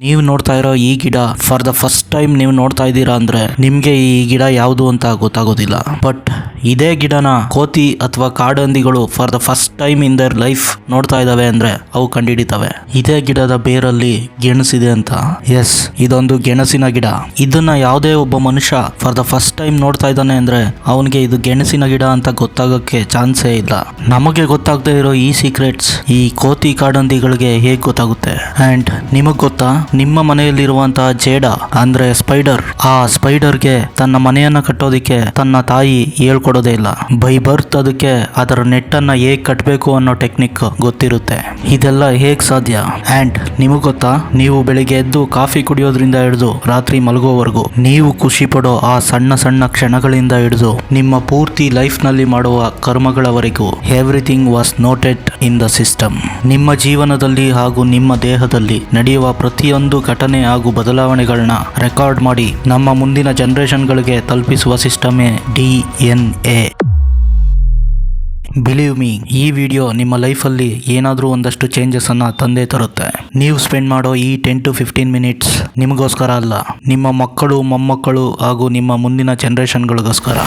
ನೀವು ನೋಡ್ತಾ ಇರೋ ಈ ಗಿಡ ಫಾರ್ ದ ಫಸ್ಟ್ ಟೈಮ್ ನೀವು ನೋಡ್ತಾ ಇದ್ದೀರಾ ಅಂದ್ರೆ ನಿಮ್ಗೆ ಈ ಗಿಡ ಯಾವುದು ಅಂತ ಗೊತ್ತಾಗೋದಿಲ್ಲ. ಬಟ್ ಇದೇ ಗಿಡನ ಕೋತಿ ಅಥವಾ ಕಾಡಂದಿಗಳು for the first time in their life ನೋಡ್ತಾ ಇದಾವೆ ಅಂದ್ರೆ ಅವು ಕಂಡಿಡಿತವೆ. ಇದೇ ಗಿಡದ ಬೇರಲ್ಲಿ ಗೆಣಸಿದೆ ಅಂತ. ಎಸ್ ಇದೊಂದು ಗೆಣಸಿನ ಗಿಡ. ಇದನ್ನ ಯಾವುದೇ ಒಬ್ಬ ಮನುಷ್ಯ ಫಾರ್ ದ ಫಸ್ಟ್ ಟೈಮ್ ನೋಡ್ತಾ ಇದ್ದಾನೆ ಅಂದ್ರೆ ಅವನಿಗೆ ಇದು ಗೆಣಸಿನ ಗಿಡ ಅಂತ ಗೊತ್ತಾಗಕ್ಕೆ ಚಾನ್ಸೇ ಇಲ್ಲ. ನಮಗೆ ಗೊತ್ತಾಗದೆ ಇರೋ ಈ ಸೀಕ್ರೆಟ್ಸ್ ಈ ಕೋತಿ ಕಾಡಂದಿಗಳಿಗೆ ಹೇಗೆ ಗೊತ್ತಾಗುತ್ತೆ? ಅಂಡ್ ನಿಮಗ್ ಗೊತ್ತಾ? ನಿಮ್ಮ ಮನೆಯಲ್ಲಿರುವಂತಹ ಜೇಡ, ಅಂದ್ರೆ ಸ್ಪೈಡರ್, ಆ ಸ್ಪೈಡರ್ಗೆ ತನ್ನ ಮನೆಯನ್ನ ಕಟ್ಟೋದಿಕ್ಕೆ ತನ್ನ ತಾಯಿ ಹೇಳ್ಕೊಡೋದೇ ಇಲ್ಲ. ಬೈ ಬರ್ತ್ ಅದಕ್ಕೆ ಅದರ ನೆಟ್ಟನ್ನ ಹೇಗ್ ಕಟ್ಟಬೇಕು ಅನ್ನೋ ಟೆಕ್ನಿಕ್ ಗೊತ್ತಿರುತ್ತೆ. ಇದೆಲ್ಲ ಹೇಗ್ ಸಾಧ್ಯ? ಅಂಡ್ ನಿಮಗ್ ಗೊತ್ತಾ? ನೀವು ಬೆಳಿಗ್ಗೆ ಎದ್ದು ಕಾಫಿ ಕುಡಿಯೋದ್ರಿಂದ ಹಿಡಿದು ರಾತ್ರಿ ಮಲಗೋವರೆಗೂ ನೀವು ಖುಷಿ ಪಡೋ ಆ ಸಣ್ಣ ಸಣ್ಣ ಕ್ಷಣಗಳಿಂದ ಹಿಡಿದು ನಿಮ್ಮ ಪೂರ್ತಿ ಲೈಫ್ನಲ್ಲಿ ಮಾಡುವ ಕರ್ಮಗಳವರೆಗೂ everything was noted in the system ನಿಮ್ಮ ಜೀವನದಲ್ಲಿ ಹಾಗೂ ನಿಮ್ಮ ದೇಹದಲ್ಲಿ ನಡೆಯುವ ಪ್ರತಿಯೊಂದು ಘಟನೆ ಹಾಗೂ ಬದಲಾವಣೆಗಳನ್ನ ರೆಕಾರ್ಡ್ ಮಾಡಿ ನಮ್ಮ ಮುಂದಿನ ಜನರೇಷನ್ಗಳಿಗೆ ತಲುಪಿಸುವ ಸಿಸ್ಟಮೇ D N A. Believe me ಈ ವಿಡಿಯೋ ನಿಮ್ಮ ಲೈಫಲ್ಲಿ ಏನಾದರೂ ಒಂದಷ್ಟು ಚೇಂಜಸ್ ಅನ್ನ ತಂದೆ ತರುತ್ತೆ. ನೀವು ಸ್ಪೆಂಡ್ ಮಾಡೋ ಈ ಟೆನ್ ಟು ಫಿಫ್ಟೀನ್ ಮಿನಿಟ್ಸ್ ನಿಮಗೋಸ್ಕರ ಅಲ್ಲ, ನಿಮ್ಮ ಮಕ್ಕಳು, ಮೊಮ್ಮಕ್ಕಳು ಹಾಗೂ ನಿಮ್ಮ ಮುಂದಿನ ಜನರೇಷನ್ಗಳಿಗೋಸ್ಕರ.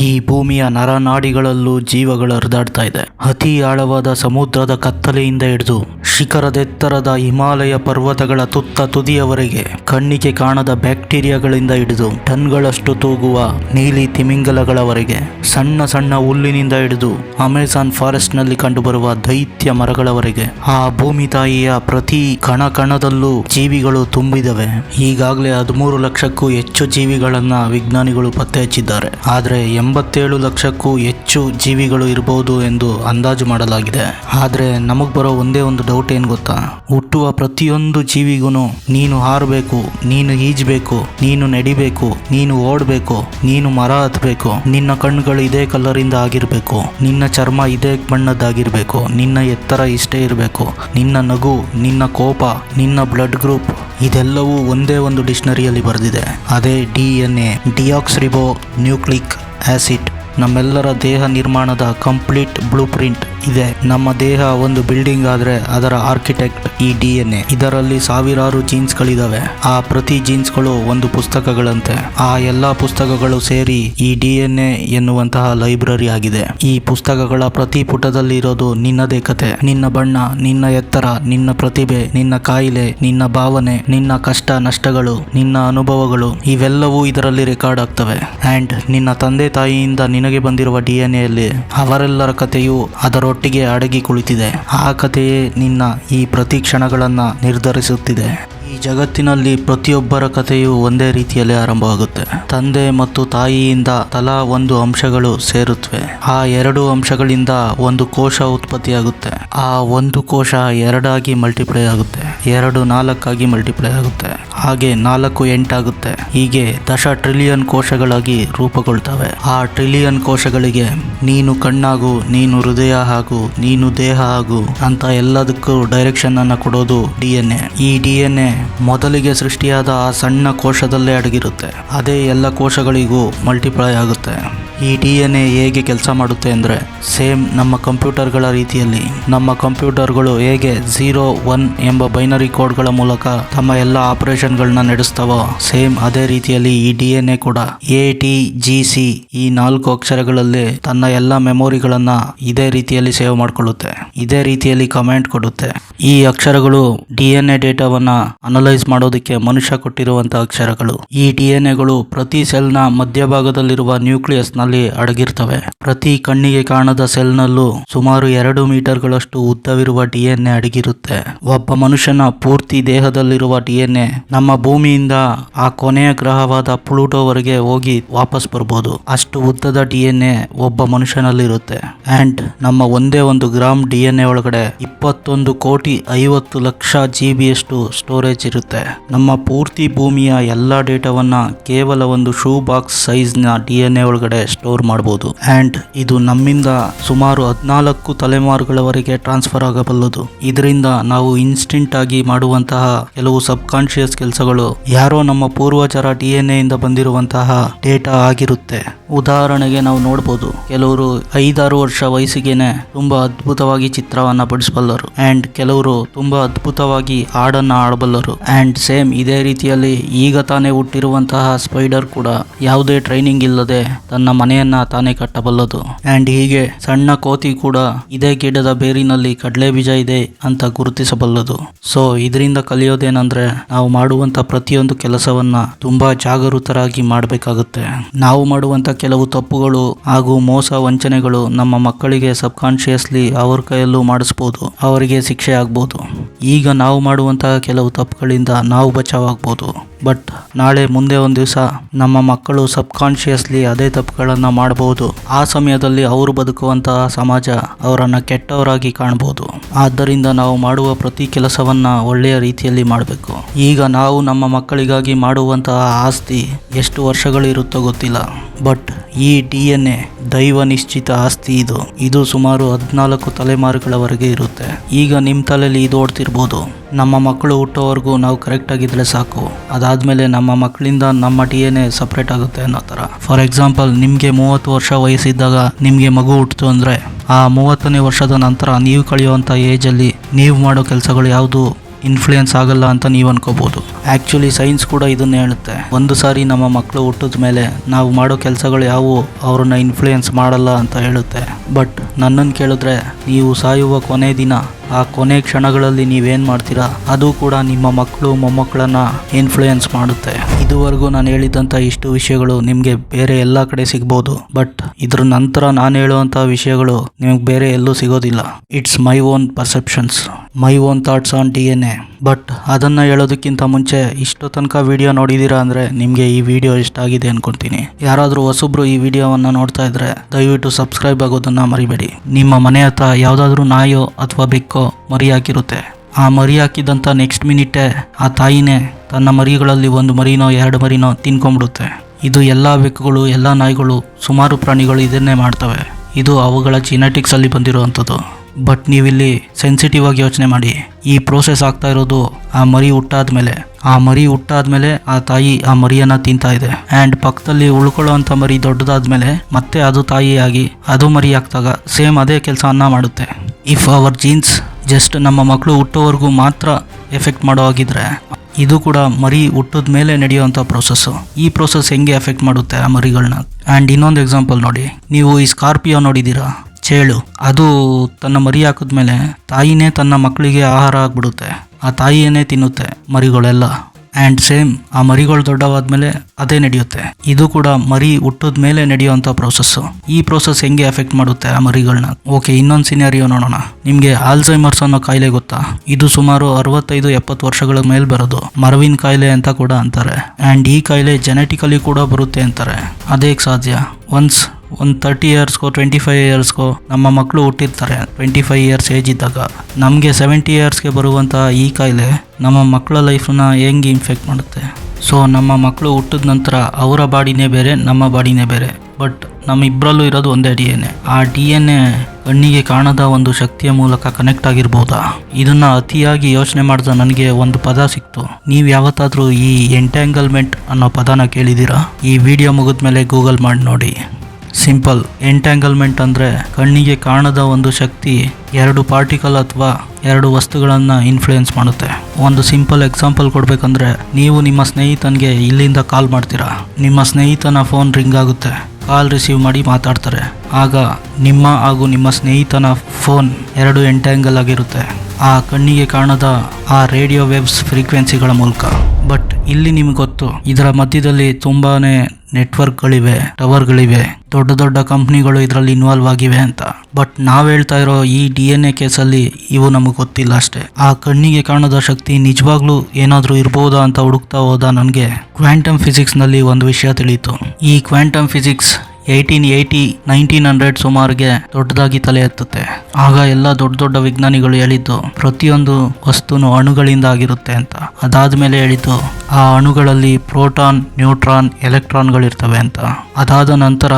ಈ ಭೂಮಿಯ ನರನಾಡಿಗಳಲ್ಲೂ ಜೀವಗಳು ಹರಿದಾಡ್ತಾ ಇದೆ. ಅತಿ ಆಳವಾದ ಸಮುದ್ರದ ಕತ್ತಲೆಯಿಂದ ಹಿಡಿದು ಶಿಖರದೆತ್ತರದ ಹಿಮಾಲಯ ಪರ್ವತಗಳ ತುತ್ತ ತುದಿಯವರೆಗೆ ಕಣ್ಣಿಗೆ ಕಾಣದ ಬ್ಯಾಕ್ಟೀರಿಯಾಗಳಿಂದ ಹಿಡಿದು ಟನ್ಗಳಷ್ಟು ತೂಗುವ ನೀಲಿ ತಿಮಿಂಗಲಗಳವರೆಗೆ ಸಣ್ಣ ಸಣ್ಣ ಹುಲ್ಲಿನಿಂದ ಹಿಡಿದು ಅಮೆಜಾನ್ ಫಾರೆಸ್ಟ್ನಲ್ಲಿ ಕಂಡುಬರುವ ದೈತ್ಯ ಮರಗಳವರೆಗೆ ಆ ಭೂಮಿ ತಾಯಿಯ ಪ್ರತಿ ಕಣ ಕಣದಲ್ಲೂ ಜೀವಿಗಳು ತುಂಬಿದವೆ. ಈಗಾಗಲೇ ಹದಿಮೂರು ಲಕ್ಷಕ್ಕೂ ಹೆಚ್ಚು ಜೀವಿಗಳನ್ನ ವಿಜ್ಞಾನಿಗಳು ಪತ್ತೆ ಹಚ್ಚಿದ್ದಾರೆ. ಆದರೆ ಎಂಬತ್ತೇಳು ಲಕ್ಷಕ್ಕೂ ಹೆಚ್ಚು ಜೀವಿಗಳು ಇರಬಹುದು ಎಂದು ಅಂದಾಜು ಮಾಡಲಾಗಿದೆ. ಆದರೆ ನಮಗೆ ಬರೋ ಒಂದೇ ಒಂದು ಡೌಟ್ ಏನು ಗೊತ್ತಾ? ಹುಟ್ಟುವ ಪ್ರತಿಯೊಂದು ಜೀವಿಗೂ ನೀನು ಹಾರಬೇಕು, ನೀನು ಈಜಬೇಕು, ನೀನು ನಡಿಬೇಕು, ನೀನು ಓಡಬೇಕು, ನೀನು ಮರ ಹತ್ಬೇಕು, ನಿನ್ನ ಕಣ್ಣುಗಳು ಇದೇ ಕಲರಿಂದ ಆಗಿರ್ಬೇಕು, ನಿನ್ನ ಚರ್ಮ ಇದೇ ಬಣ್ಣದ್ದಾಗಿರಬೇಕು, ನಿನ್ನ ಎತ್ತರ ಇಷ್ಟೇ ಇರಬೇಕು, ನಿನ್ನ ನಗು, ನಿನ್ನ ಕೋಪ, ನಿನ್ನ ಬ್ಲಡ್ ಗ್ರೂಪ್ ಇದೆಲ್ಲವೂ ಒಂದೇ ಒಂದು ಡಿಕ್ಷನರಿಯಲ್ಲಿ ಬರೆದಿದೆ. ಅದೇ D N A deoxyribonucleic acid. ನಮ್ಮೆಲ್ಲರ ದೇಹ ನಿರ್ಮಾಣದ ಕಂಪ್ಲೀಟ್ ಬ್ಲೂ ಪ್ರಿಂಟ್. ಇದೆ. ನಮ್ಮ ದೇಹ ಒಂದು ಬಿಲ್ಡಿಂಗ್ ಆದ್ರೆ ಅದರ ಆರ್ಕಿಟೆಕ್ಟ್ ಈ ಡಿ ಎನ್ ಎ ಇದರಲ್ಲಿ ಸಾವಿರಾರು ಜೀನ್ಸ್ ಗಳಿದಾವೆ ಆ ಪ್ರತಿ ಜೀನ್ಸ್ಗಳು ಒಂದು ಪುಸ್ತಕಗಳಂತೆ. ಆ ಎಲ್ಲಾ ಪುಸ್ತಕಗಳು ಸೇರಿ ಈ ಡಿ ಎನ್ ಎನ್ನುವಂತಹ ಲೈಬ್ರರಿ ಆಗಿದೆ. ಈ ಪುಸ್ತಕಗಳ ಪ್ರತಿ ಪುಟದಲ್ಲಿ ಇರೋದು ನಿನ್ನದೇ ಕತೆ. ನಿನ್ನ ಬಣ್ಣ, ನಿನ್ನ ಎತ್ತರ, ನಿನ್ನ ಪ್ರತಿಭೆ, ನಿನ್ನ ಕಾಯಿಲೆ, ನಿನ್ನ ಭಾವನೆ, ನಿನ್ನ ಕಷ್ಟ, ನಷ್ಟಗಳು, ನಿನ್ನ ಅನುಭವಗಳು ಇವೆಲ್ಲವೂ ಇದರಲ್ಲಿ ರೆಕಾರ್ಡ್ ಆಗ್ತವೆ. ಅಂಡ್ ನಿನ್ನ ತಂದೆ ತಾಯಿಯಿಂದ ನಿನಗೆ ಬಂದಿರುವ ಡಿ ಎನ್ ಎಲ್ಲಿ ಅವರೆಲ್ಲರ ಕಥೆಯು ಅದರೊಟ್ಟಿಗೆ ಅಡಗಿ ಕುಳಿತಿದೆ. ಆ ಕಥೆಯೇ ನಿನ್ನ ಈ ಪ್ರತಿ ಕ್ಷಣಗಳನ್ನು ನಿರ್ಧರಿಸುತ್ತಿದೆ. ಈ ಜಗತ್ತಿನಲ್ಲಿ ಪ್ರತಿಯೊಬ್ಬರ ಕಥೆಯು ಒಂದೇ ರೀತಿಯಲ್ಲಿ ಆರಂಭವಾಗುತ್ತೆ. ತಂದೆ ಮತ್ತು ತಾಯಿಯಿಂದ ತಲಾ ಒಂದು ಅಂಶಗಳು ಸೇರುತ್ತವೆ. ಆ ಎರಡು ಅಂಶಗಳಿಂದ ಒಂದು ಕೋಶ ಉತ್ಪತ್ತಿಯಾಗುತ್ತೆ. ಆ ಒಂದು ಕೋಶ ಎರಡಾಗಿ ಮಲ್ಟಿಪ್ಲೈ ಆಗುತ್ತೆ. ಎರಡು ನಾಲ್ಕಾಗಿ ಮಲ್ಟಿಪ್ಲೈ ಆಗುತ್ತೆ. ಹಾಗೆ ನಾಲ್ಕು ಎಂಟಾಗುತ್ತೆ. ಹೀಗೆ ದಶ ಟ್ರಿಲಿಯನ್ ಕೋಶಗಳಾಗಿ ರೂಪುಗೊಳ್ತವೆ. ಆ ಟ್ರಿಲಿಯನ್ ಕೋಶಗಳಿಗೆ ನೀನು ಕಣ್ಣಾಗು, ನೀನು ಹೃದಯ ಹಾಗೂ ನೀನು ದೇಹ ಹಾಗೂ ಅಂತ ಎಲ್ಲದಕ್ಕೂ ಡೈರೆಕ್ಷನ್ ಅನ್ನ ಕೊಡೋದು ಡಿ ಎನ್ ಎ. ಈ ಡಿ ಎನ್ ಎ ಮೊದಲಿಗೆ ಸೃಷ್ಟಿಯಾದ ಆ ಸಣ್ಣ ಕೋಶದಲ್ಲೇ ಅಡಗಿರುತ್ತೆ. ಅದೇ ಎಲ್ಲ ಕೋಶಗಳಿಗೂ ಮಲ್ಟಿಪ್ಲೈ ಆಗುತ್ತೆ. ಈ ಡಿ ಎನ್ ಎ ಹೇಗೆ ಕೆಲಸ ಮಾಡುತ್ತೆ ಅಂದರೆ ಸೇಮ್ ನಮ್ಮ ಕಂಪ್ಯೂಟರ್ಗಳ ರೀತಿಯಲ್ಲಿ. ನಮ್ಮ ಕಂಪ್ಯೂಟರ್ಗಳು ಹೇಗೆ ಝೀರೋ ಒನ್ ಎಂಬ ಬೈನರಿ ಕೋಡ್ಗಳ ಮೂಲಕ ತಮ್ಮ ಎಲ್ಲ ಆಪರೇಷನ್ಗಳನ್ನ ನಡೆಸ್ತಾವೋ, ಸೇಮ್ ಅದೇ ರೀತಿಯಲ್ಲಿ ಈ ಡಿ ಎನ್ ಎ ಕೂಡ. ಎ, ಟಿ, ಜಿ, ಸಿ ಈ ನಾಲ್ಕು ಅಕ್ಷರಗಳಲ್ಲಿ ತನ್ನ ಎಲ್ಲ ಮೆಮೊರಿಗಳನ್ನ ಇದೇ ರೀತಿಯಲ್ಲಿ ಸೇವ್ ಮಾಡಿಕೊಳ್ಳುತ್ತೆ. ಇದೇ ರೀತಿಯಲ್ಲಿ ಕಮೆಂಟ್ ಕೊಡುತ್ತೆ. ಈ ಅಕ್ಷರಗಳು ಡಿ ಎನ್ ಎ ಡೇಟಾವನ್ನ ಅನಲೈಸ್ ಮಾಡೋದಕ್ಕೆ ಮನುಷ್ಯ ಕೊಟ್ಟಿರುವಂತಹ ಅಕ್ಷರಗಳು. ಈ ಡಿ ಎನ್ ಎಗಳು ಪ್ರತಿ ಸೆಲ್ನ ಮಧ್ಯಭಾಗದಲ್ಲಿರುವ ನ್ಯೂಕ್ಲಿಯಸ್ ನಲ್ಲಿ ಅಡಗಿರ್ತವೆ. ಪ್ರತಿ ಕಣ್ಣಿಗೆ ಕಾಣದ ಸೆಲ್ ನಲ್ಲೂ ಸುಮಾರು ಎರಡು ಮೀಟರ್ಗಳಷ್ಟು ಉದ್ದವಿರುವ ಡಿ ಎನ್ ಎ ಅಡಗಿರುತ್ತೆ. ಒಬ್ಬ ಮನುಷ್ಯನ ಪೂರ್ತಿ ದೇಹದಲ್ಲಿರುವ ಡಿ ಎನ್ ಎ ನಮ್ಮ ಭೂಮಿಯಿಂದ ಆ ಕೊನೆಯ ಗ್ರಹವಾದ ಪ್ಲೂಟೋವರೆಗೆ ಹೋಗಿ ವಾಪಸ್ ಬರ್ಬೋದು. ಅಷ್ಟು ಉದ್ದದ ಡಿ ಎನ್ ಎ ಒಬ್ಬ ಮನುಷ್ಯನಲ್ಲಿರುತ್ತೆ. ಅಂಡ್ ನಮ್ಮ ಒಂದೇ ಒಂದು ಗ್ರಾಮ್ ಡಿ ಎನ್ ಎ ಒಳಗಡೆ ಇಪ್ಪತ್ತೊಂದು ಕೋಟಿ ಐವತ್ತು ಲಕ್ಷ ಜಿ ಬಿಯಷ್ಟು ಸ್ಟೋರೇಜ್ ಇರುತ್ತೆ. ನಮ್ಮ ಪೂರ್ತಿ ಭೂಮಿಯ ಎಲ್ಲಾ ಡೇಟಾವನ್ನ ಕೇವಲ ಒಂದು ಶೂ ಬಾಕ್ಸ್ ಸೈಜ್ನ ಡಿ ಎನ್ ಎ ಒಳಗಡೆ ಸ್ಟೋರ್ ಮಾಡಬಹುದು ಅಂಡ್ ಇದು ನಮ್ಮಿಂದ ಸುಮಾರು ಹದಿನಾಲ್ಕು ತಲೆಮಾರುಗಳವರೆಗೆ ಟ್ರಾನ್ಸ್ಫರ್ ಆಗಬಲ್ಲದು. ಇದರಿಂದ ನಾವು ಇನ್ಸ್ಟಿಂಟ್ ಆಗಿ ಮಾಡುವಂತಹ ಕೆಲವು ಸಬ್ ಕಾನ್ಶಿಯಸ್ ಕೆಲಸಗಳು, ಯಾರೋ ನಮ್ಮ ಪೂರ್ವಜರ ಡಿ ಎನ್ ಎ ಇಂದ ಬಂದಿರುವಂತಹ ಡೇಟಾ ಆಗಿರುತ್ತೆ. ಉದಾಹರಣೆಗೆ ನಾವು ನೋಡ್ಬೋದು, ಕೆಲವರು ಐದಾರು ವರ್ಷ ವಯಸ್ಸಿಗೆನೆ ತುಂಬಾ ಅದ್ಭುತವಾಗಿ ಚಿತ್ರವನ್ನ ಬಿಡಿಸಬಲ್ಲರು ಅಂಡ್ ಕೆಲವರು ತುಂಬಾ ಅದ್ಭುತವಾಗಿ ಹಾಡನ್ನ ಆಡಬಲ್ಲರು ಅಂಡ್ ಸೇಮ್ ಇದೇ ರೀತಿಯಲ್ಲಿ ಈಗ ತಾನೇ ಹುಟ್ಟಿರುವಂತಹ ಸ್ಪೈಡರ್ ಕೂಡ ಯಾವುದೇ ಟ್ರೈನಿಂಗ್ ಇಲ್ಲದೆ ತನ್ನ ಮನೆಯನ್ನ ತಾನೇ ಕಟ್ಟಬಲ್ಲದು. ಅಂಡ್ ಹೀಗೆ ಸಣ್ಣ ಕೋತಿ ಕೂಡ ಇದೇ ಗಿಡದ ಬೇರಿನಲ್ಲಿ ಕಡಲೆ ಬೀಜ ಇದೆ ಅಂತ ಗುರುತಿಸಬಲ್ಲದು. ಸೊ ಇದರಿಂದ ಕಲಿಯೋದೇನಂದ್ರೆ ನಾವು ಮಾಡುವಂತ ಪ್ರತಿಯೊಂದು ಕೆಲಸವನ್ನ ತುಂಬಾ ಜಾಗರೂಕರಾಗಿ ಮಾಡಬೇಕಾಗುತ್ತೆ. ನಾವು ಮಾಡುವಂತ ಕೆಲವು ತಪ್ಪುಗಳು ಹಾಗೂ ಮೋಸ ವಂಚನೆಗಳು ನಮ್ಮ ಮಕ್ಕಳಿಗೆ ಸಬ್ ಕಾನ್ಶಿಯಸ್ಲಿ ಅವ್ರ ಕೈಯಲ್ಲೂ ಮಾಡಿಸ್ಬೋದು, ಅವರಿಗೆ ಶಿಕ್ಷೆ ಆಗ್ಬೋದು. ಈಗ ನಾವು ಮಾಡುವಂತಹ ಕೆಲವು ತಪ್ಪುಗಳಿಂದ ನಾವು ಬಚಾವಾಗ್ಬೋದು ಬಟ್ ನಾಳೆ ಮುಂದೆ ಒಂದು ದಿವಸ ನಮ್ಮ ಮಕ್ಕಳು ಸಬ್ ಕಾನ್ಶಿಯಸ್ಲಿ ಅದೇ ತಪ್ಪುಗಳನ್ನು ಮಾಡಬಹುದು ಆ ಸಮಯದಲ್ಲಿ ಅವರು ಬದುಕುವಂತಹ ಸಮಾಜ ಅವರನ್ನು ಕೆಟ್ಟವರಾಗಿ ಕಾಣಬಹುದು ಆದ್ದರಿಂದ ನಾವು ಮಾಡುವ ಪ್ರತಿ ಕೆಲಸವನ್ನು ಒಳ್ಳೆಯ ರೀತಿಯಲ್ಲಿ ಮಾಡಬೇಕು. ಈಗ ನಾವು ನಮ್ಮ ಮಕ್ಕಳಿಗಾಗಿ ಮಾಡುವಂತಹ ಆಸ್ತಿ ಎಷ್ಟು ವರ್ಷಗಳಿರುತ್ತೋ ಗೊತ್ತಿಲ್ಲ. ಬಟ್ ಈ ಡಿ ಎನ್ ಎ ದೈವ ನಿಶ್ಚಿತ ಆಸ್ತಿ ಇದು. ಇದು ಸುಮಾರು ಹದಿನಾಲ್ಕು ತಲೆಮಾರುಗಳವರೆಗೆ ಇರುತ್ತೆ. ಈಗ ನಿಮ್ಮ ತಲೆಯಲ್ಲಿ ಇದು ಓಡ್ತಿರ್ಬೋದು. ನಮ್ಮ ಮಕ್ಕಳು ಹುಟ್ಟೋವರೆಗೂ ನಾವು ಕರೆಕ್ಟ್ ಆಗಿದ್ರೆ ಸಾಕು. ಅದಾದಮೇಲೆ ನಮ್ಮ ಮಕ್ಕಳಿಂದ ನಮ್ಮ ಡಿ ಎನ್ ಸಪ್ರೇಟ್ ಆಗುತ್ತೆ ಅನ್ನೋ ಥರ. ಫಾರ್ ಎಕ್ಸಾಂಪಲ್ ನಿಮಗೆ ಮೂವತ್ತು ವರ್ಷ ವಯಸ್ಸಿದ್ದಾಗ ನಿಮಗೆ ಮಗು ಹುಟ್ಟಿತು ಅಂದರೆ, ಆ ಮೂವತ್ತನೇ ವರ್ಷದ ನಂತರ ನೀವು ಕಳೆಯುವಂಥ ಏಜಲ್ಲಿ ನೀವು ಮಾಡೋ ಕೆಲಸಗಳು ಯಾವುದು ಇನ್ಫ್ಲೂಯೆನ್ಸ್ ಆಗಲ್ಲ ಅಂತ ನೀವು ಅನ್ಕೋಬಹುದು ಆ್ಯಕ್ಚುಲಿ ಸೈನ್ಸ್ ಕೂಡ ಇದನ್ನೇ ಹೇಳುತ್ತೆ. ಒಂದು ಸಾರಿ ನಮ್ಮ ಮಕ್ಕಳು ಹುಟ್ಟಿದ ಮೇಲೆ ನಾವು ಮಾಡೋ ಕೆಲಸಗಳು ಯಾವುವು, ಅವ್ರನ್ನ ಇನ್ಫ್ಲೂಯೆನ್ಸ್ ಮಾಡಲ್ಲ ಅಂತ ಹೇಳುತ್ತೆ. ಬಟ್ ನನ್ನನ್ನು ಕೇಳಿದ್ರೆ, ನೀವು ಸಾಯುವ ಕೊನೆ ದಿನ, ಆ ಕೊನೆ ಕ್ಷಣಗಳಲ್ಲಿ ನೀವೇನು ಮಾಡ್ತೀರಾ? ಅದು ಕೂಡ ನಿಮ್ಮ ಮಕ್ಕಳು ಮೊಮ್ಮಕ್ಕಳನ್ನ ಇನ್ಫ್ಲೂಯೆನ್ಸ್ ಮಾಡುತ್ತೆ. ಇದುವರೆಗೂ ನಾನು ಹೇಳಿದಂಥ ಇಷ್ಟು ವಿಷಯಗಳು ನಿಮಗೆ ಬೇರೆ ಎಲ್ಲ ಕಡೆ ಸಿಗ್ಬೋದು. ಬಟ್ ಇದ್ರ ನಂತರ ನಾನು ಹೇಳುವಂಥ ವಿಷಯಗಳು ನಿಮಗೆ ಬೇರೆ ಎಲ್ಲೂ ಸಿಗೋದಿಲ್ಲ. It's my own perceptions my own thoughts on D N A but ಅದನ್ನು ಹೇಳೋದಕ್ಕಿಂತ ಮುಂಚೆ ಇಷ್ಟು ತನಕ ವಿಡಿಯೋ ನೋಡಿದ್ದೀರಾ ಅಂದರೆ ನಿಮಗೆ ಈ ವಿಡಿಯೋ ಇಷ್ಟ ಆಗಿದೆ ಅನ್ಕೊಂತೀನಿ. ಯಾರಾದರೂ ಹೊಸಬ್ರು ಈ ವಿಡಿಯೋವನ್ನು ನೋಡ್ತಾ ಇದ್ರೆ ದಯವಿಟ್ಟು ಸಬ್ಸ್ಕ್ರೈಬ್ ಆಗೋದನ್ನು ಮರಿಬೇಡಿ. ನಿಮ್ಮ ಮನೆ ಹತ್ರ ಯಾವುದಾದ್ರೂ ನಾಯೋ ಅಥವಾ ಬೆಕ್ಕೋ ಮರಿ ಹಾಕಿರುತ್ತೆ. ಆ ಮರಿ ಹಾಕಿದಂಥ ನೆಕ್ಸ್ಟ್ ಮಿನಿಟೇ ಆ ತಾಯಿನೇ ತನ್ನ ಮರಿಗಳಲ್ಲಿ ಒಂದು ಮರಿನೋ ಎರಡು ಮರಿನೋ ತಿನ್ಕೊಂಡ್ಬಿಡುತ್ತೆ. ಇದು ಎಲ್ಲ ಬೆಕ್ಕುಗಳು, ಎಲ್ಲ ನಾಯಿಗಳು, ಸುಮಾರು ಪ್ರಾಣಿಗಳು ಇದನ್ನೇ ಮಾಡ್ತವೆ. ಇದು ಅವುಗಳ ಜಿನೆಟಿಕ್ಸಲ್ಲಿ ಬಂದಿರುವಂಥದ್ದು. ಬಟ್ ನೀವಿಲ್ಲಿ ಸೆನ್ಸಿಟಿವ್ ಆಗಿ ಯೋಚನೆ ಮಾಡಿ. ಈ ಪ್ರೋಸೆಸ್ ಆಗ್ತಾ ಇರೋದು ಆ ಮರಿ ಹುಟ್ಟಾದ್ಮೇಲೆ. ಆ ಮರಿ ಹುಟ್ಟಾದ್ಮೇಲೆ ಆ ತಾಯಿ ಆ ಮರಿಯನ್ನ ತಿಂತಾ ಇದೆ. ಆ್ಯಂಡ್ ಪಕ್ಕದಲ್ಲಿ ಉಳ್ಕೊಳ್ಳೋವಂಥ ಮರಿ ದೊಡ್ಡದಾದ್ಮೇಲೆ ಮತ್ತೆ ಅದು ತಾಯಿಯಾಗಿ ಅದು ಮರಿ ಸೇಮ್ ಅದೇ ಕೆಲಸವನ್ನ ಮಾಡುತ್ತೆ. ಇಫ್ ಅವರ್ ಜೀನ್ಸ್ ಜಸ್ಟ್ ನಮ್ಮ ಮಕ್ಕಳು ಹುಟ್ಟೋವರೆಗೂ ಮಾತ್ರ ಎಫೆಕ್ಟ್ ಮಾಡೋ ಹಾಗಿದ್ರೆ ಇದು ಕೂಡ ಮರಿ ಹುಟ್ಟಿದ ಮೇಲೆ ನಡೆಯುವಂಥ ಪ್ರೋಸೆಸ್ಸು ಈ ಪ್ರೋಸೆಸ್ ಹೆಂಗೆ ಎಫೆಕ್ಟ್ ಮಾಡುತ್ತೆ ಆ ಮರಿಗಳನ್ನ ಆ್ಯಂಡ್ ಇನ್ನೊಂದು ಎಕ್ಸಾಂಪಲ್ ನೋಡಿ. ನೀವು ಈ ಸ್ಕಾರ್ಪಿಯೋ ನೋಡಿದ್ದೀರಾ? ಚೇಳು. ಅದು ತನ್ನ ಮರಿ ಹಾಕಿದ್ಮೇಲೆ ತಾಯಿನೇ ತನ್ನ ಮಕ್ಕಳಿಗೆ ಆಹಾರ ಆಗ್ಬಿಡುತ್ತೆ ಆ ತಾಯಿಯನ್ನೇ ತಿನ್ನುತ್ತೆ ಮರಿಗಳೆಲ್ಲ. ಆ್ಯಂಡ್ ಸೇಮ್ ಆ ಮರಿಗಳು ದೊಡ್ಡವಾದ್ಮೇಲೆ ಅದೇ ನಡೆಯುತ್ತೆ. ಇದು ಕೂಡ ಮರಿ ಹುಟ್ಟಿದ ಮೇಲೆ ನಡೆಯುವಂಥ ಪ್ರೋಸೆಸ್ಸು ಈ ಪ್ರೋಸೆಸ್ ಹೆಂಗೆ ಎಫೆಕ್ಟ್ ಮಾಡುತ್ತೆ ಆ ಮರಿಗಳನ್ನ ಓಕೆ ಇನ್ನೊಂದು ಸಿನಾರಿಯೋ ನೋಡೋಣ. ನಿಮಗೆ ಆಲ್ಝೈಮರ್ಸ್ ಅನ್ನೋ ಕಾಯಿಲೆ ಗೊತ್ತಾ? ಇದು ಸುಮಾರು ಅರವತ್ತೈದು, ಎಪ್ಪತ್ತು ವರ್ಷಗಳ ಮೇಲೆ ಬರೋದು. ಮರವಿನ ಕಾಯಿಲೆ ಅಂತ ಕೂಡ ಅಂತಾರೆ. ಆ್ಯಂಡ್ ಈ ಕಾಯಿಲೆ ಜೆನೆಟಿಕಲಿ ಕೂಡ ಬರುತ್ತೆ ಅಂತಾರೆ. ಅದೇ ಸಾಧ್ಯ. ಒನ್ಸ್ ಒಂದು ತರ್ಟಿ ಇಯರ್ಸ್ಗೋ ಟ್ವೆಂಟಿ ಫೈವ್ ಇಯರ್ಸ್ಗೋ ನಮ್ಮ ಮಕ್ಕಳು ಹುಟ್ಟಿರ್ತಾರೆ. ಟ್ವೆಂಟಿ ಫೈವ್ ಇಯರ್ಸ್ ಏಜ್ ಇದ್ದಾಗ. ನಮಗೆ ಸೆವೆಂಟಿ ಇಯರ್ಸ್ಗೆ ಬರುವಂಥ ಈ ಕಾಯಿಲೆ ನಮ್ಮ ಮಕ್ಕಳ ಲೈಫನ್ನ ಹೆಂಗೆ ಇನ್ಫೆಕ್ಟ್ ಮಾಡುತ್ತೆ? ಸೊ ನಮ್ಮ ಮಕ್ಕಳು ಹುಟ್ಟಿದ ನಂತರ ಅವರ ಬಾಡಿನೇ ಬೇರೆ, ನಮ್ಮ ಬಾಡಿನೇ ಬೇರೆ. ಬಟ್ ನಮ್ಮಿಬ್ಬರಲ್ಲೂ ಇರೋದು ಒಂದೇ ಡಿ ಎನ್ ಎ ಆ ಡಿ ಎನ್ ಎ ಕಣ್ಣಿಗೆ ಕಾಣದ ಒಂದು ಶಕ್ತಿಯ ಮೂಲಕ ಕನೆಕ್ಟ್ ಆಗಿರ್ಬೋದಾ? ಇದನ್ನ ಅತಿಯಾಗಿ ಯೋಚನೆ ಮಾಡಿದ ನನಗೆ ಒಂದು ಪದ ಸಿಕ್ತು. ನೀವು ಯಾವತ್ತಾದರೂ ಈ ಎಂಟ್ಯಾಂಗಲ್ಮೆಂಟ್ ಅನ್ನೋ ಪದನ ಕೇಳಿದ್ದೀರಾ ಈ ವಿಡಿಯೋ ಮುಗಿದ್ಮೇಲೆ ಗೂಗಲ್ ಮಾಡಿ ನೋಡಿ. ಸಿಂಪಲ್ ಎಂಟ್ಯಾಂಗಲ್ಮೆಂಟ್ ಅಂದರೆ ಕಣ್ಣಿಗೆ ಕಾಣದ ಒಂದು ಶಕ್ತಿ, ಎರಡು ಪಾರ್ಟಿಕಲ್ ಅಥವಾ ಎರಡು ವಸ್ತುಗಳನ್ನು ಇನ್ಫ್ಲೂಯೆನ್ಸ್ ಮಾಡುತ್ತೆ. ಒಂದು ಸಿಂಪಲ್ ಎಕ್ಸಾಂಪಲ್ ಕೊಡಬೇಕಂದ್ರೆ, ನೀವು ನಿಮ್ಮ ಸ್ನೇಹಿತನಿಗೆ ಇಲ್ಲಿಂದ ಕಾಲ್ ಮಾಡ್ತೀರಾ? ನಿಮ್ಮ ಸ್ನೇಹಿತನ ಫೋನ್ ರಿಂಗ್ ಆಗುತ್ತೆ. ಕಾಲ್ ರಿಸೀವ್ ಮಾಡಿ ಮಾತಾಡ್ತಾರೆ. ಆಗ ನಿಮ್ಮ ಹಾಗೂ ನಿಮ್ಮ ಸ್ನೇಹಿತನ ಫೋನ್ ಎರಡು ಎಂಟ್ಯಾಂಗಲ್ ಆಗಿರುತ್ತೆ. ಆ ಕಣ್ಣಿಗೆ ಕಾಣದ ಆ ರೇಡಿಯೋ ವೇವ್ಸ್ ಫ್ರೀಕ್ವೆನ್ಸಿಗಳ ಮೂಲಕ. ಬಟ್ ಇಲ್ಲಿ ನಿಮ್ಗೆ ಗೊತ್ತು, ಇದರ ಮಧ್ಯದಲ್ಲಿ ತುಂಬಾನೇ ನೆಟ್ವರ್ಕ್ಗಳಿವೆ, ಟವರ್ಗಳಿವೆ, ದೊಡ್ಡ ದೊಡ್ಡ ಕಂಪ್ನಿಗಳು ಇದರಲ್ಲಿ ಇನ್ವಾಲ್ವ್ ಆಗಿವೆ ಅಂತ. ಬಟ್ ನಾವ್ ಹೇಳ್ತಾ ಇರೋ ಈ ಡಿ ಎನ್ ಎ ಕೇಸಲ್ಲಿ ಇವು ನಮಗೆ ಗೊತ್ತಿಲ್ಲ ಅಷ್ಟೇ. ಆ ಕಣ್ಣಿಗೆ ಕಾಣದ ಶಕ್ತಿ ನಿಜವಾಗ್ಲೂ ಏನಾದರೂ ಇರ್ಬೋದಾ ಅಂತ ಹುಡುಕ್ತಾ ಹೋದ ನನಗೆ ಕ್ವಾಂಟಮ್ ಫಿಸಿಕ್ಸ್ನಲ್ಲಿ ಒಂದು ವಿಷಯ ತಿಳಿಯಿತು. ಈ quantum physics eighteen eighty nineteen hundred ಸುಮಾರಿಗೆ ದೊಡ್ಡದಾಗಿ ತಲೆ ಎತ್ತುತ್ತೆ ಆಗ ಎಲ್ಲ ದೊಡ್ಡ ದೊಡ್ಡ ವಿಜ್ಞಾನಿಗಳು ಹೇಳಿದ್ದು, ಪ್ರತಿಯೊಂದು ವಸ್ತುನು ಅಣುಗಳಿಂದ ಆಗಿರುತ್ತೆ ಅಂತ. ಅದಾದ್ಮೇಲೆ ಹೇಳಿದ್ದು, ಆ ಅಣುಗಳಲ್ಲಿ ಪ್ರೋಟಾನ್, ನ್ಯೂಟ್ರಾನ್, ಎಲೆಕ್ಟ್ರಾನ್ಗಳಿರ್ತವೆ ಅಂತ. ಅದಾದ ನಂತರ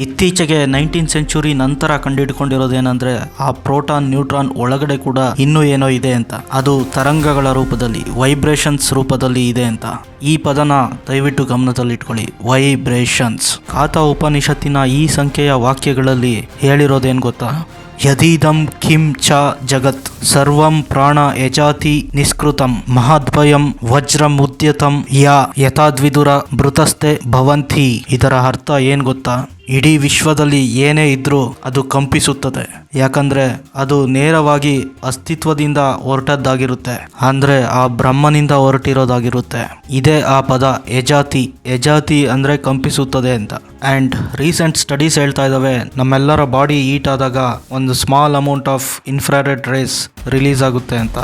ಇತ್ತೀಚೆಗೆ ನೈನ್ಟೀನ್ ಸೆಂಚುರಿ ನಂತರ ಕಂಡುಹಿಡ್ಕೊಂಡಿರೋದೇನೆಂದ್ರೆ ಆ ಪ್ರೋಟಾನ್ ನ್ಯೂಟ್ರಾನ್ ಒಳಗಡೆ ಕೂಡ ಇನ್ನೂ ಏನೋ ಇದೆ ಅಂತ. ಅದು ತರಂಗಗಳ ರೂಪದಲ್ಲಿ, ವೈಬ್ರೇಷನ್ಸ್ ರೂಪದಲ್ಲಿ ಇದೆ ಅಂತ. ಈ ಪದನ ದಯವಿಟ್ಟು ಗಮನದಲ್ಲಿಟ್ಕೊಳ್ಳಿ. ವೈಬ್ರೇಷನ್ಸ್. ಖಾತಾ ಉಪನಿಷತ್ತಿನ ಈ ಸಂಖ್ಯೆಯ ವಾಕ್ಯಗಳಲ್ಲಿ ಹೇಳಿರೋದೇನು ಗೊತ್ತಾ? ಯದೀದಂ ಕಿಂ ಚ ಜಗತ್ ಸರ್ವಂ ಪ್ರಾಣ ಯಜಾತಿ ನಿಷ್ಕೃತಂ ಮಹಾದ್ವಯಂ ವಜ್ರಂ ಉದ್ಯತಂ ಯಾ ಯಥಾದ್ವಿದುರ ಭೃತಸ್ಥೆ ಭವಂತಿ. ಇದರ ಅರ್ಥ ಏನು ಗೊತ್ತಾ? ಇಡೀ ವಿಶ್ವದಲ್ಲಿ ಏನೇ ಇದ್ರೂ ಅದು ಕಂಪಿಸುತ್ತದೆ. ಯಾಕಂದ್ರೆ ಅದು ನೇರವಾಗಿ ಅಸ್ತಿತ್ವದಿಂದ ಹೊರಟದ್ದಾಗಿರುತ್ತೆ. ಅಂದ್ರೆ ಆ ಬ್ರಹ್ಮನಿಂದ ಹೊರಟಿರೋದಾಗಿರುತ್ತೆ. ಇದೇ ಆ ಪದ ಯಜಾತಿ. ಯಜಾತಿ ಅಂದ್ರೆ ಕಂಪಿಸುತ್ತದೆ ಅಂತ. ಅಂಡ್ ರೀಸೆಂಟ್ ಸ್ಟಡೀಸ್ ಹೇಳ್ತಾ ಇದ್ದಾವೆ ನಮ್ಮೆಲ್ಲರ ಬಾಡಿ ಈಟ್ ಆದಾಗ ಒಂದು small amount of infrared rays release ಆಗುತ್ತೆ ಅಂತ.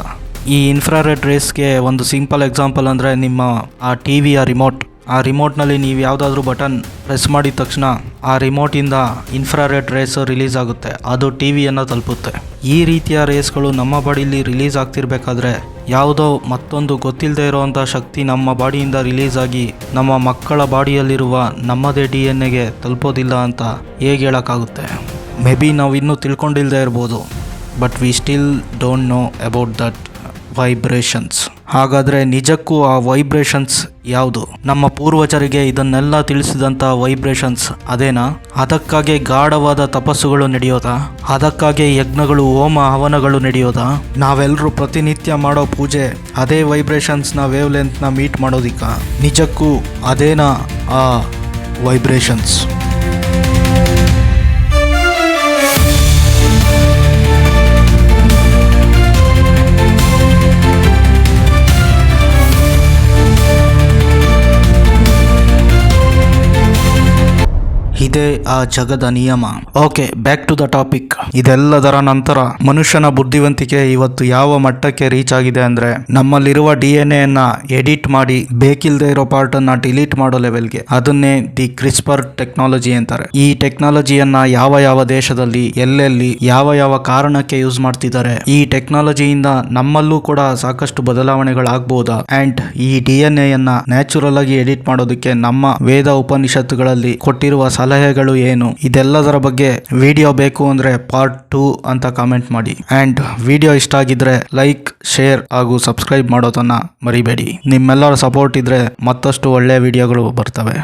ಈ ಇನ್ಫ್ರಾರೆಡ್ ರೇಸ್ಗೆ ಒಂದು ಸಿಂಪಲ್ ಎಕ್ಸಾಂಪಲ್ ಅಂದರೆ ನಿಮ್ಮ ಆ ಟಿ ವಿಯ ರಿಮೋಟ್ ಆ ರಿಮೋಟ್ನಲ್ಲಿ ನೀವು ಯಾವುದಾದ್ರೂ ಬಟನ್ ಪ್ರೆಸ್ ಮಾಡಿದ ತಕ್ಷಣ ಆ ರಿಮೋಟಿಂದ ಇನ್ಫ್ರಾರೆಡ್ ರೇಸ್ ರಿಲೀಸ್ ಆಗುತ್ತೆ. ಅದು ಟಿ ವಿಯನ್ನು ತಲುಪುತ್ತೆ. ಈ ರೀತಿಯ ರೇಸ್ಗಳು ನಮ್ಮ ಬಾಡಿಲಿ ರಿಲೀಸ್ ಆಗ್ತಿರ್ಬೇಕಾದ್ರೆ ಯಾವುದೋ ಮತ್ತೊಂದು ಗೊತ್ತಿಲ್ಲದೆ ಇರೋವಂಥ ಶಕ್ತಿ ನಮ್ಮ ಬಾಡಿಯಿಂದ ರಿಲೀಸ್ ಆಗಿ ನಮ್ಮ ಮಕ್ಕಳ ಬಾಡಿಯಲ್ಲಿರುವ ನಮ್ಮದೇ ಡಿ ಎನ್ ಎಗೆ ತಲುಪೋದಿಲ್ಲ ಅಂತ ಹೇಗೆ ಹೇಳೋಕ್ಕಾಗುತ್ತೆ? ಮೇ ಬಿ ನಾವು ಇನ್ನೂ ತಿಳ್ಕೊಂಡಿಲ್ಲದೆ ಇರ್ಬೋದು but we still don't know about that vibrations ಹಾಗಾದರೆ ನಿಜಕ್ಕೂ ಆ ವೈಬ್ರೇಷನ್ಸ್ ಯಾವುದು? ನಮ್ಮ ಪೂರ್ವಜರಿಗೆ ಇದನ್ನೆಲ್ಲ ತಿಳಿಸಿದಂಥ ವೈಬ್ರೇಷನ್ಸ್ ಅದೇನಾ? ಅದಕ್ಕಾಗಿ ಗಾಢವಾದ ತಪಸ್ಸುಗಳು ನಡೆಯೋದಾ? ಅದಕ್ಕಾಗಿ ಯಜ್ಞಗಳು, ಹೋಮ ಹವನಗಳು ನಡೆಯೋದಾ? ನಾವೆಲ್ಲರೂ ಪ್ರತಿನಿತ್ಯ ಮಾಡೋ ಪೂಜೆ, ಅದೇ ವೈಬ್ರೇಷನ್ಸ್ನ ವೇವ್ ಲೆಂತ್ನ ಮೀಟ್ ಮಾಡೋದಿಕ್ಕ? ನಿಜಕ್ಕೂ ಅದೇನಾ ಆ ವೈಬ್ರೇಷನ್ಸ್ ಇದೇ ಆ ಜಗದ ನಿಯಮ. Okay back to the topic ಇದೆಲ್ಲದರ ನಂತರ ಮನುಷ್ಯನ ಬುದ್ಧಿವಂತಿಕೆ ಇವತ್ತು ಯಾವ ಮಟ್ಟಕ್ಕೆ ರೀಚ್ ಆಗಿದೆ ಅಂದ್ರೆ ನಮ್ಮಲ್ಲಿರುವ ಡಿ ಎನ್ ಎನ್ನ ಎಡಿಟ್ ಮಾಡಿ ಬೇಕಿಲ್ಲದೆ ಇರೋ ಪಾರ್ಟ್ ಅನ್ನ ಡಿಲೀಟ್ ಮಾಡೋ ಲೆವೆಲ್ಗೆ ಅದನ್ನೇ ದಿ ಕ್ರಿಸ್ಪರ್ ಟೆಕ್ನಾಲಜಿ ಅಂತಾರೆ. ಈ ಟೆಕ್ನಾಲಜಿಯನ್ನ ಯಾವ ಯಾವ ದೇಶದಲ್ಲಿ, ಎಲ್ಲೆಲ್ಲಿ, ಯಾವ ಯಾವ ಕಾರಣಕ್ಕೆ ಯೂಸ್ ಮಾಡ್ತಿದ್ದಾರೆ, ಈ ಟೆಕ್ನಾಲಜಿಯಿಂದ ನಮ್ಮಲ್ಲೂ ಕೂಡ ಸಾಕಷ್ಟು ಬದಲಾವಣೆಗಳಾಗಬಹುದಾ ಅಂಡ್ ಈ ಡಿ ಎನ್ ಎನ್ನ ನ್ಯಾಚುರಲ್ ಆಗಿ ಎಡಿಟ್ ಮಾಡೋದಕ್ಕೆ ನಮ್ಮ ವೇದ ಉಪನಿಷತ್ತುಗಳಲ್ಲಿ ಕೊಟ್ಟಿರುವ ಸಲಹೆಗಳು ಏನು? ಇದೆಲ್ಲದರ ಬಗ್ಗೆ ವಿಡಿಯೋ ಬೇಕು ಅಂದ್ರೆ ಪಾರ್ಟ್ ಟೂ ಅಂತ ಕಾಮೆಂಟ್ ಮಾಡಿ. ಅಂಡ್ ವಿಡಿಯೋ ಇಷ್ಟ ಆಗಿದ್ರೆ ಲೈಕ್ ಶೇರ್ ಹಾಗೂ ಸಬ್ಸ್ಕ್ರೈಬ್ ಮಾಡೋದನ್ನ ಮರಿಬೇಡಿ. ನಿಮ್ಮೆಲ್ಲರ ಸಪೋರ್ಟ್ ಇದ್ರೆ ಮತ್ತಷ್ಟು ಒಳ್ಳೆ ವಿಡಿಯೋಗಳು ಬರ್ತವೆ.